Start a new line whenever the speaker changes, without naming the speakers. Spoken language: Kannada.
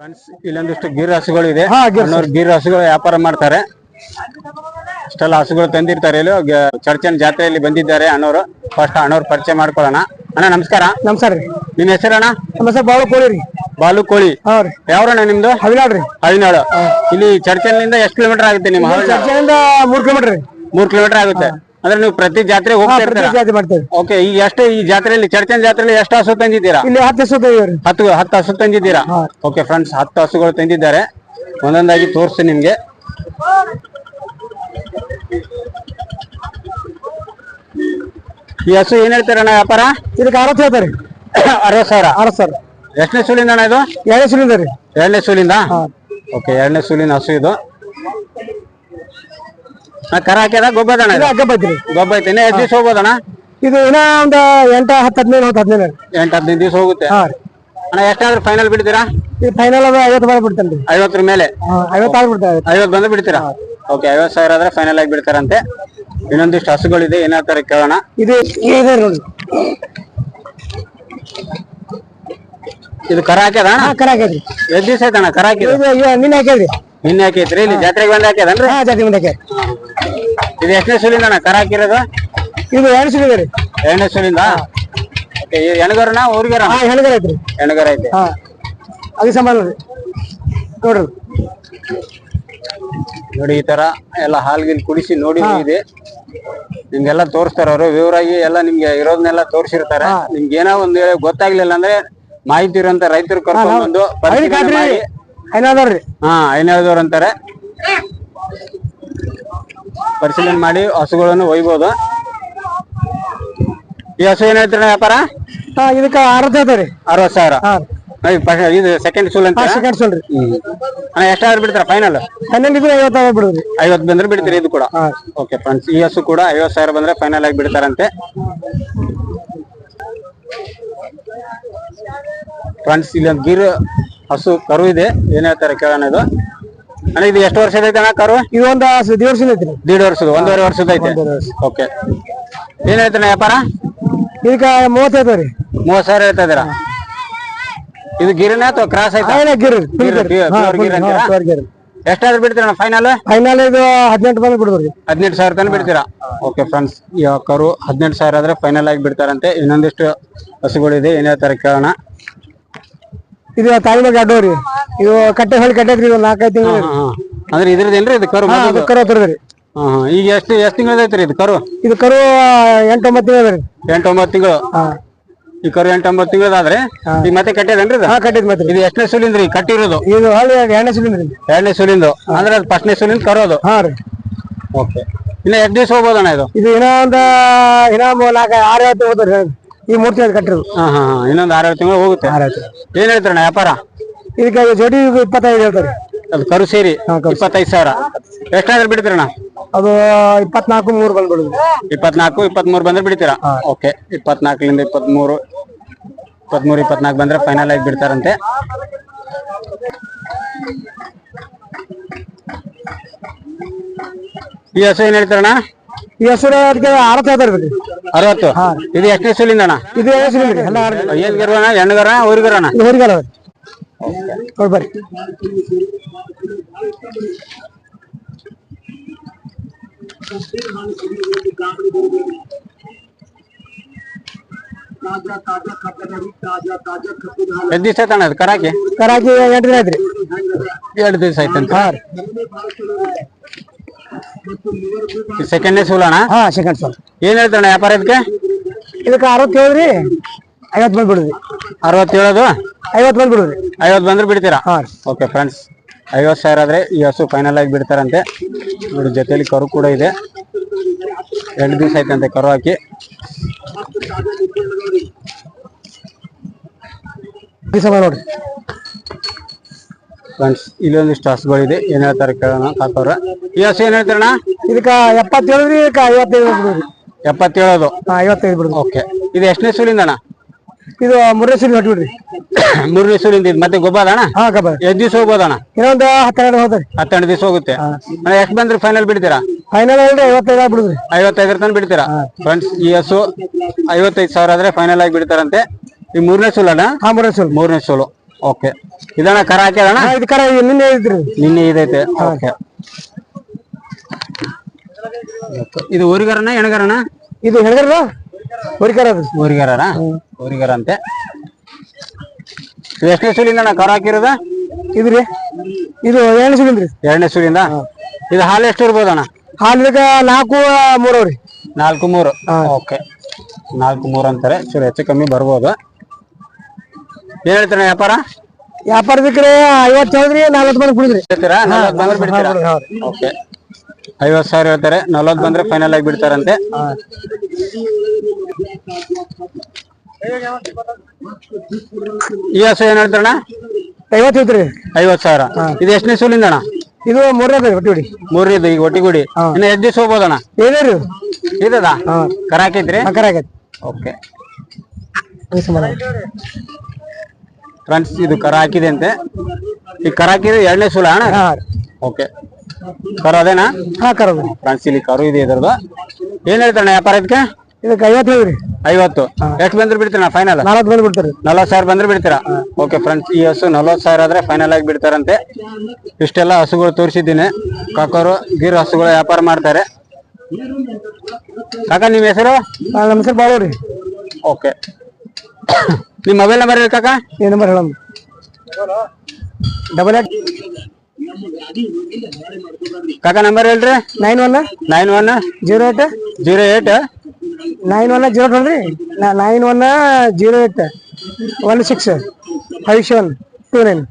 ಫ್ರೆಂಡ್ಸ್ ಇಲ್ಲೊಂದಿಷ್ಟು ಗಿರ್ ಹಸುಗಳು ಇದೆ
ಹಾ, ಗೀರ್
ಹಸುಗಳು ವ್ಯಾಪಾರ ಮಾಡ್ತಾರೆ. ಇಷ್ಟೆಲ್ಲ ಹಸುಗಳು ತಂದಿರ್ತಾರೆ. ಇಲ್ಲಿ ಗ- ಚರ್ಚನ್ ಜಾತ್ರೆಯಲ್ಲಿ ಬಂದಿದ್ದಾರೆ ಅಣ್ಣವರು ಫಸ್ಟ್ ಅಣ್ಣವ್ರ ಪರಿಚಯ ಮಾಡ್ಕೊಳ್ಳೋಣ. ಅಣ್ಣ ನಮಸ್ಕಾರ.
ನಮಸ್ಕಾರ ರೀ.
ನಿಮ್ ಹೆಸರಣ್ಣ?
ನಮ್ಮ ಹೆಸರು ಬಾಳು ಕೋಳಿ ರೀ.
ಬಾಲು ಕೋಳಿ
ಹಾ ರೀ.
ಯಾವ್ರಣ್ಣ ನಿಮ್ದು?
ಹವಿನಾಳ್ ರೀ.
ಹಳಿನಾಡು ಇಲ್ಲಿ ಚರ್ಚನ್ನಿಂದ ಎಷ್ಟು ಕಿಲೋಮೀಟರ್ ಆಗುತ್ತೆ ನಿಮ್ಮ ಹಳಿನಾಡು?
ಚರ್ಚೆಯಿಂದ ಮೂರ್ ಕಿಲೋಮೀಟರ್ ರೀ.
ಮೂರ್ ಕಿಲೋಮೀಟರ್ ಆಗುತ್ತೆ. ಅಂದ್ರೆ ನೀವು ಪ್ರತಿ ಜಾತ್ರೆ ಹೋಗ್ತಾ ಇರ್ತೀರಾ?
ಜಾತಿ ಮಾಡ್ತೇವೆ
ಓಕೆ ಈಗ ಎಷ್ಟು ಈ ಜಾತ್ರೆಯಲ್ಲಿ ಚರ್ಚನ್ ಜಾತ್ರೆಯಲ್ಲಿ ಎಷ್ಟು ಹಸು ತಂದಿದ್ದೀರಾ?
ಇಲ್ಲಿ ಹತ್ತು ಹಸು
ಹತ್ತು ಹತ್ತು ಹಸು ತಂದಿದ್ದೀರಾ? ಓಕೆ ಫ್ರೆಂಡ್ಸ್ ಹತ್ತು ಹಸುಗಳು ತಂದಿದ್ದಾರೆ. ಒಂದೊಂದಾಗಿ ತೋರಿಸ್ತೀನಿ ನಿಮ್ಗೆ. ಈ ಹಸು ಏನ್ ಹೇಳ್ತಾರಣ್ಣ ವ್ಯಾಪಾರ?
ಇದಕ್ಕೆ ಅರವತ್ತು ಹೇಳ್ತಾರೆ.
ಅರವತ್ ಸಾವಿರ?
ಅರವತ್ತು ಸಾವಿರ.
ಎಷ್ಟನೇ ಸೂಲಿಂದ ಅಣ್ಣ ಇದು?
ಎರಡನೇ ಸುಲಿಂದ ರೀ.
ಎರಡನೇ ಸೂಲಿಂದ? ಓಕೆ ಎರಡನೇ ಸೂಲಿನ ಹಸು ಇದು. ಕರ ಹಾಕ್ಯದ? ಗೊಬ್ಬರ ಅಣ್ಣ
ಇದು?
ಇದು?
ಅಗ್ಗ ಬೈತ್ರಿ
ಗೊಬ್ಬರ ಐತೆ. ಇನ್ನ ಎಷ್ಟು ದಿವಸ ಹೋಗ್ಬೋದಣ್ಣ
ಇದು ಇನ್ನ ಒಂದ್ ಎಂಟ ಹತ್ತು ಹದಿನೈದು ಹತ್ತು ಹದಿನೈದು.
ಎಂಟು ಹದಿನೈದು ದಿವಸ ಹೋಗುತ್ತೆ.
ಹಾ. ರೀ
ಅಣ್ಣ ಎಷ್ಟಾದ್ರೂ ಫೈನಲ್ ಬಿಡ್ತೀರಾ?
ಈ ಫೈನಲ್ ಅದ ಐವತ್ತು ಬಾಳ ಬಿಡ್ತೇನೆ ರೀ
ಐವತ್ತರ ಮೇಲೆ?
ಐವತ್ತು ಆಗಿ ಬಿಡ್ತೇವೆ
ಐವತ್ತು. ಬಂದು ಬಿಡ್ತೀರಾ? ಓಕೆ ಐವತ್ತು ಸಾವಿರ ಆದ್ರೆ ಫೈನಲ್ ಆಗಿ ಬಿಡ್ತಾರಂತೆ. ಇನ್ನೊಂದಿಷ್ಟು ಹಸುಗಳಿದೆ ಏನ್ ಹೇಳ್ತಾರೆ ಕೇಳೋಣ.
ಇದು ಇದೆ ನೋಡಿ.
ಇದು ಕರ ಹಾಕ್ಯದ ಅಣ್ಣ?
ಹಾ ಕರ ಹಾಕೈತ್ರಿ
ಎಷ್ಟ್ ದಿವಸ ಆಯ್ತಣ್ಣ ಕರ ಹಾಕಿದ
ಇದು ನಿನ್ನೆ ಹಾಕೈತ್ರಿ
ನಿನ್ನೆ ಹಾಕೈತ್ರಿ? ಇಲ್ಲಿ ಜಾತ್ರೆಗೆ ಬಂದ್ ಹಾಕ್ಯದನ್ರಿ?
ಹಾ ಜಾತಿ ಮುಂದೆ
ಇದು ಎಷ್ಟನೇ ಸುಲಿಂದ ಅಣ್ಣ ಕರ ಹಾಕಿರೋದು?
ಇದು ಎರಡು ಸುಲಿದೆ ರೀ.
ಎರಡನೇ ಸುಲಿಂದ ಎಣಗರನ ಊರಿಗರ
ಹಾ ಹೆಣ್ಗರ ಐತ್ರಿ.
ಎಣಗರ ಐತೆ.
ಹಾ. ಅದು ರೀ ನೋಡ್ರಿ.
ನೋಡಿ ಈ ತರ ಎಲ್ಲ ಹಾಲ್ಗಿಲ್ ಕುಡಿಸಿ ನೋಡಿ ಇದೆ. ನಿಮ್ಗೆಲ್ಲ ತೋರಿಸ್ತಾರ ಅವರು. ವಿವರಾಗಿ ಎಲ್ಲ ನಿಮ್ಗೆ ಇರೋದನ್ನೆಲ್ಲ ತೋರಿಸಿರ್ತಾರೆ. ನಿಮ್ಗೆ ಏನೋ ಒಂದ್ ಹೇಳಿ ಗೊತ್ತಾಗ್ಲಿಲ್ಲ ಅಂದ್ರೆ ಮಾಹಿತಿ ಇರುವಂತ ರೈತರು ಕರ್ಕೊಂಡು ಬಂದು
ಐನಾದವ್ರಿ
ಹಾ ಐನಳ್ದವ್ರು ಅಂತಾರೆ. ಪರಿಶೀಲನೆ ಮಾಡಿ ಹಸುಗಳನ್ನು ಒಯ್ಬೋದು. ಈ ಹಸು ಏನಾಯ್ತು ವ್ಯಾಪಾರ?
ಹಾ ಇದಕ್ಕ ಅರವತ್ತು ರೀ.
ಅರವತ್ ಸಾವಿರ?
ಹಾ.
ಇದು ಸೆಕೆಂಡ್ ಸೂಲ್ ಅಂತ?
ಸೆಕೆಂಡ್ ಸೋಲ್ರಿ
ಅಣ್ಣ ಎಷ್ಟಾದ್ರೂ ಬಿಡ್ತಾರ ಫೈನಲ್
ಹನ್ನೊಂದು ಇದ್ರೆ ಐವತ್ತು ಬಿಡುದ್ರಿ
ಐವತ್ ಬಂದ್ರೆ ಬಿಡ್ತೀರಿ ಇದು ಕೂಡ?
ಹಾ.
ಓಕೆ ಫ್ರೆಂಡ್ಸ್ ಈ ಹಸು ಕೂಡ ಐವತ್ ಸಾವಿರ ಬಂದ್ರೆ ಫೈನಲ್ ಆಗಿ ಬಿಡ್ತಾರಂತೆ. ಫ್ರೆಂಡ್ಸ್ ಇಲ್ಲೊಂದು ಗಿರ್ ಹಸು ಕರು ಇದೆ. ಏನ್ ಹೇಳ್ತಾರೆ ಕೇಳೋಣ ಇದು? ಅಣ್ಣ ಇದು ಎಷ್ಟು ವರ್ಷದ ಐತೆ ಅಣ್ಣ ಕರು?
ಇದು ಒಂದು ವರ್ಷದ ಐತ್ರಿ.
ದೀಡ್ ವರ್ಷದ ಒಂದೂವರೆ ವರ್ಷದ ಐತೆ. ಓಕೆ. ಏನ್ ಹೇಳ್ತಾನೆ ವ್ಯಾಪಾರ?
ಈಗ ಮೂವತ್ತೈದು ರೀ
ಮೂವತ್ ಸಾವಿರ ಹೇಳ್ತಾ ಇದೀರಾ ಇದು ಗಿರಿನ ಅಥವಾ ಕ್ರಾಸ್ ಐತಾ? ಎಷ್ಟಾದ್ರೂ ಬಿಡ್ತೀರಣ್ಣ ಫೈನಲ್
ಫೈನಲ್ ಇದು ಹದಿನೆಂಟು ಬಂದು ಬಿಡ್ತೀರಿ
ಹದಿನೆಂಟು ಸಾವಿರ ತನಕ ಬಿಡ್ತೀರಾ? ಓಕೆ ಫ್ರೆಂಡ್ಸ್ ಈ ಕರು ಹದಿನೆಂಟು ಸಾವಿರ ಆದ್ರೆ ಫೈನಲ್ ಆಗಿ ಬಿಡ್ತಾರಂತೆ. ಇನ್ನೊಂದಿಷ್ಟು ಹಸುಗಳಿದೆ ಏನೇ ತರ ಕೇಳೋಣ.
ಇದು ತಾಯಿ ಮಗ ಅಡ್ಡೋರಿ ಇದು ಕಟ್ಟೆ ಹೊಳಿ ಕಟ್ಟೈತ್ರಿ ಇದು ನಾಲ್ಕೈದು ತಿಂಗಳು.
ಅಂದ್ರೆ ಇದ್ರದ್ದೇನ್ರಿ ಇದು ಕರು?
ಅದು ಕರು
ಹಾ, ಹಾ. ಈಗ ಎಷ್ಟು ಎಷ್ಟು ತಿಂಗಳು ಐತ್ರಿ ಇದು ಕರು?
ಇದು ಕರು ಎಂಟೊಂಬತ್ತು ತಿಂಗಳು ರೀ.
ಎಂಟು ಒಂಬತ್ತು ತಿಂಗಳು?
ಹಾ.
ಈ ಕರು ಎಂಟು ಒಂಬತ್ತು ಈಗ ಮತ್ತೆ ಕಟ್ಟಿದೇನ್ರಿ ಇದು?
ಹಾ ಕಟ್ಟಿದ್ ಮತ್ತೆ.
ಇದು ಎಷ್ಟನೇ ಸುಲಿಂದ್ರಿ ಕಟ್ಟಿರೋದು?
ಇದು ಹಳ್ಳಿ ಎಣ್ಣೆ ಸಿಲಿಂದ್ರಿ.
ಎರಡನೇ ಸುಲಿಂದು. ಅಂದ್ರೆ ಅದು ಫಸ್ಟ್ನೇ ಸುಲಿಂದ ಕರೋದು
ಹಾ ರೀ.
ಓಕೆ. ಇನ್ನ ಎಷ್ಟು ದಿವಸ ಹೋಗ್ಬೋದಣ್ಣ ಇದು?
ಇದು ಏನೋ ಒಂದು ಏನೋ ನಾಲ್ಕು ಆರು ಐವತ್ತು ಹೋದ್ರಿ ಈ ಮೂರ್ತಿ ತಿಂಗಳು ಕಟ್ಟಿರೋದು.
ಹಾ ಹಾ ಇನ್ನೊಂದು ಆರೇಳು ತಿಂಗಳು ಹೋಗುತ್ತೆ. ಏನ್ ಹೇಳ್ತಾರಣ್ಣ ವ್ಯಾಪಾರ?
ಇದಕ್ಕೆ ಜೋಡಿ ಇಪ್ಪತ್ತೈದು ಹೇಳ್ತಾರೆ.
ಅದು ಕರು ಸೇರಿ
ಹಾ, ಕರು.
ಇಪ್ಪತ್ತೈದು ಸಾವಿರ. ಎಷ್ಟಾದ್ರೆ ಬಿಡ್ತೀರಣ್ಣ
ಅದು ಇಪ್ಪತ್ನಾಲ್ಕು ಮೂರು ಬಂದ್ಬಿಡುದು
ಇಪ್ಪತ್ನಾಲ್ಕು ಇಪ್ಪತ್ಮೂರು ಬಂದ್ರೆ ಬಿಡ್ತೀರಾ? ಓಕೆ. ಇಪ್ಪತ್ನಾಲ್ಕರಿಂದ ಇಪ್ಪತ್ಮೂರು ಇಪ್ಪತ್ಮೂರು ಇಪ್ಪತ್ನಾಲ್ಕು ಬಂದ್ರೆ ಫೈನಲ್ ಆಗಿ ಬಿಡ್ತಾರಂತೆ. ಈ ಹಸು ಏನ್ ಹೇಳ್ತಾರಣ್ಣ
ಈ ಹೆಸರು ಅದಕ್ಕೆ ಅರವತ್ತು
ಇದು ಎಷ್ಟನೇ ಸುಲಿಂದ ಅಣ್ಣ
ಇದು ಎಣ್ಣೆ ಸಿಲಿಂದ್ರಿ ಎಲ್ಲ ಆರು
ಏನ್ ಗರ್ವನ ಹೆಣ್ಣಗರ ಊರಿಗರಣ
ಇದು ಹೊರಗಲ್ಲ ನೋಡಿ ಬರ್ರಿ.
ಎಷ್ಟ್ ದಿವಸ ಆಯ್ತಣ್ಣ ಅದು ಕರಾಕಿ?
ಕರಾಕಿ ಎಂಟು ದಿನ ಆಯ್ತ್ರಿ.
ಎರಡು ದಿವಸ ಆಯ್ತಂತ. ಸೆಕೆಂಡ್ನೇ ಸೂಲಣ್ಣ
ಹಾ ಸೆಕೆಂಡ್ ಸೋಲ್.
ಏನ್ ಹೇಳ್ತಾನ ವ್ಯಾಪಾರ ಇದಕ್ಕೆ?
ಇದಕ್ಕೆ ಅರವತ್ತು ರೀ ಐವತ್ತು ಬಂದು ಬಿಡುದ್ರಿ
ಅರವತ್ತು ಹೇಳೋದು
ಐವತ್ತು ಬಂದು ಬಿಡುದ್ರಿ
ಐವತ್ತು ಬಂದ್ರೆ ಬಿಡ್ತೀರಾ?
ಹಾ
ಓಕೆ ಫ್ರೆಂಡ್ಸ್ ಐವತ್ತು ಸಾವಿರ ಆದ್ರೆ ಈ ಹಸು ಫೈನಲ್ ಆಗಿ ಬಿಡ್ತಾರಂತೆ. ನೋಡಿ ಜೊತೆಲಿ ಕರು ಕೂಡ ಇದೆ. ಎರಡು ದಿವಸ ಆಯ್ತಂತೆ ಕರು ಹಾಕಿ.
ನೋಡ್ರಿ.
ಫ್ರೆಂಡ್ಸ್ ಇಲ್ಲೊಂದಿಷ್ಟು ಹಸುಗಳಿದೆ ಏನ್ ಹೇಳ್ತಾರೆ ಕೇಳೋಣ. ಕಾಕವ್ರ ಈ ಹಸು ಏನ್ ಹೇಳ್ತಾರಣ
ಇದಕ್ಕ ಎಪ್ಪತ್ತೇಳು ರೀ ಇದಕ್ಕ ಐವತ್ತೈದು
ಎಪ್ಪತ್ತೇಳೋದು.
ಹಾ ಐವತ್ತೈದು ಬಿಡುದು
ಓಕೆ ಇದು ಎಷ್ಟನೇ ಸೂಲಿಂದ ಅಣ್ಣ
ಇದು ಮೂರನೇ ಸಲ ಹೊಟ್ಬಿಡ್ರಿ.
ಮೂರನೇ ಸೂಲಿಂದ ಇದು ಮತ್ತೆ ಗೊಬ್ಬರ ಅಣ್ಣ?
ಹಾ ಕಬ್ಬ
ಎಷ್ಟು ದಿವಸ ಹೋಗ್ಬೋದಣ್ಣ?
ಇನ್ನೊಂದು ಹತ್ತೆರಡು ಹೋದ್ರಿ
ಹತ್ತೆರಡು ದಿವಸ ಹೋಗುತ್ತೆ. ಎಷ್ಟು ಬಂದ್ರೆ ಫೈನಲ್ ಬಿಡ್ತೀರಾ?
ಫೈನಲ್ ಹೇಳ್ರಿ ಐವತ್ತೈದು ಬಿಡುದ್ರಿ
ಐವತ್ತೈದರ ತನಕ ಬಿಡ್ತೀರಾ? ಫ್ರೆಂಡ್ಸ್ ಈ ಹಸು ಐವತ್ತೈದು ಸಾವಿರ ಆದ್ರೆ ಫೈನಲ್ ಆಗಿ ಬಿಡ್ತಾರಂತೆ. ಈ ಮೂರನೇ ಸೂಲಣ್ಣ? ಅಣ್ಣ
ಹಾ ಮೂರನೇ ಸಲ.
ಮೂರನೇ ಸೋಲು. ಓಕೆ ಇದಣ್ಣ ಕರ ಹಾಕ್ಯದಣ್ಣ
ಇದು ಕರ ನಿನ್ನೆ ಇದ್ರಿ.
ನಿನ್ನೆ ಇದೈತೆ. ಓಕೆ ಇದು ಊರಿಗರನ ಎಣಗರನ
ಇದು ಹೆಣಗರ ಊರಿಗರ ಅದು
ಊರಿಗರನ ಊರಿಗರ ಅಂತೆ ಇದು ಎಷ್ಟನೇ ಸೂಲಿಂದ ಅಣ್ಣ ಕರ ಹಾಕಿರೋದ?
ಇದ್ರಿ. ಇದು ಎರಡನೇ ಸಿಲಿಂದ್ರಿ.
ಎರಡನೇ ಸೂಲಿಂದ? ಇದು ಹಾಲು ಎಷ್ಟು ಇರ್ಬೋದಣ್ಣ?
ಹಾಲು ಇದಕ್ಕೆ ನಾಲ್ಕು ರೀ
ನಾಲ್ಕು ಮೂರು. ಓಕೆ ನಾಲ್ಕು ಮೂರು ಅಂತಾರೆ. ಚೂರು ಹೆಚ್ಚು ಕಮ್ಮಿ ಬರ್ಬೋದು. ಏನ್ ಹೇಳ್ತೀರ ವ್ಯಾಪಾರ?
ವ್ಯಾಪಾರದಕ್ಕೆ ಐವತ್ತು ಹೇಳಿದ್ರಿ ನಲ್ವತ್ತು ಮಂದಿ ಕುಡಿದ್ರಿ.
ಹೇಳ್ತೀರಾ? ನಲ್ವತ್ತು ಬಂದ್ರೆ ಬಿಡ್ತೀರಾ. ಓಕೆ. ಐವತ್ತು ಸಾವಿರ ಹೇಳ್ತಾರೆ ನಲ್ವತ್ತು ಬಂದ್ರೆ ಫೈನಲ್ ಆಗಿ ಬಿಡ್ತಾರಂತೆ. ಈ ಹಸು ಏನ್ ಹೇಳ್ತಾರಣ್ಣ?
ಐವತ್ತು ಐತ್ರಿ
ಐವತ್ತು ಸಾವಿರ. ಇದು ಎಷ್ಟನೇ ಸೂಲಿಂದ ಅಣ್ಣ
ಇದು ಮೂರನೇ ಒಟ್ಟಿಗುಡಿ
ಮೂರನೇದು ಈಗ ಒಟ್ಟಿಗುಡಿ ಇನ್ನು ಎಷ್ಟು ದಿವಸ ಹೋಗ್ಬೋದಣ್ಣ?
ಏನೇ ರೀ
ಇದದ ಕರ
ಕರಾಕೈತಿ
ಓಕೆ. ಫ್ರೆಂಡ್ಸ್ ಇದು ಕರ ಹಾಕಿದೆ ಅಂತೆ. ಈ ಕರ ಹಾಕಿದ್ರೆ ಎರಡನೇ ಸೂಲ ಅಣ್ಣ? ಓಕೆ ಕರ ಅದೇನಾ?
ಹಾ ಕರೋದು
ಫ್ರೆಂಡ್ಸ್ ಇಲ್ಲಿ ಕರು ಇದೆ ಇದ್ರದ್ದು. ಏನ್ ಹೇಳ್ತಾನೆ ವ್ಯಾಪಾರ ಇದಕ್ಕೆ?
ಇದಕ್ಕೆ ಐವತ್ತು ಹೇಳ್ರಿ
ಐವತ್ತು. ಎಷ್ಟು ಬಂದ್ರೆ ಬಿಡ್ತೀರಾ ಫೈನಲ್
ನಲ್ವತ್ತು ಮಂದಿ ಬಿಡ್ತಾರೆ.
ನಲ್ವತ್ತು ಸಾವಿರ ಬಂದ್ರೆ ಬಿಡ್ತೀರಾ? ಓಕೆ ಫ್ರೆಂಡ್ಸ್ ಈ ಹಸು ನಲ್ವತ್ತು ಸಾವಿರ ಆದ್ರೆ ಫೈನಲ್ ಆಗಿ ಬಿಡ್ತಾರಂತೆ. ಇಷ್ಟೆಲ್ಲ ಹಸುಗಳು ತೋರಿಸಿದ್ದೀನಿ. ಕಾಕೋರು ಗಿರ್ ಹಸುಗಳು ವ್ಯಾಪಾರ ಮಾಡ್ತಾರೆ. ಕಾಕ ನಿಮ್ಮ ಹೆಸರು?
ನಮ್ಮ ಹೆಸರು ಬಾಳವ್ರಿ
ಓಕೆ ನಿಮ್ಮ ಮೊಬೈಲ್ ನಂಬರ್ ಹೇಳಿ ಕಾಕಾ.
ಈ ನಂಬರ್ ಹೇಳ ಡಬಲ್ ಏಟ್
ಕಾಕ ನಂಬರ್ ಹೇಳ್ರಿ.
Nine one
nine one
zero eight
zero eight
nine one zero ನೋಡ್ರಿ. Nine one zero eight one six five seven two nine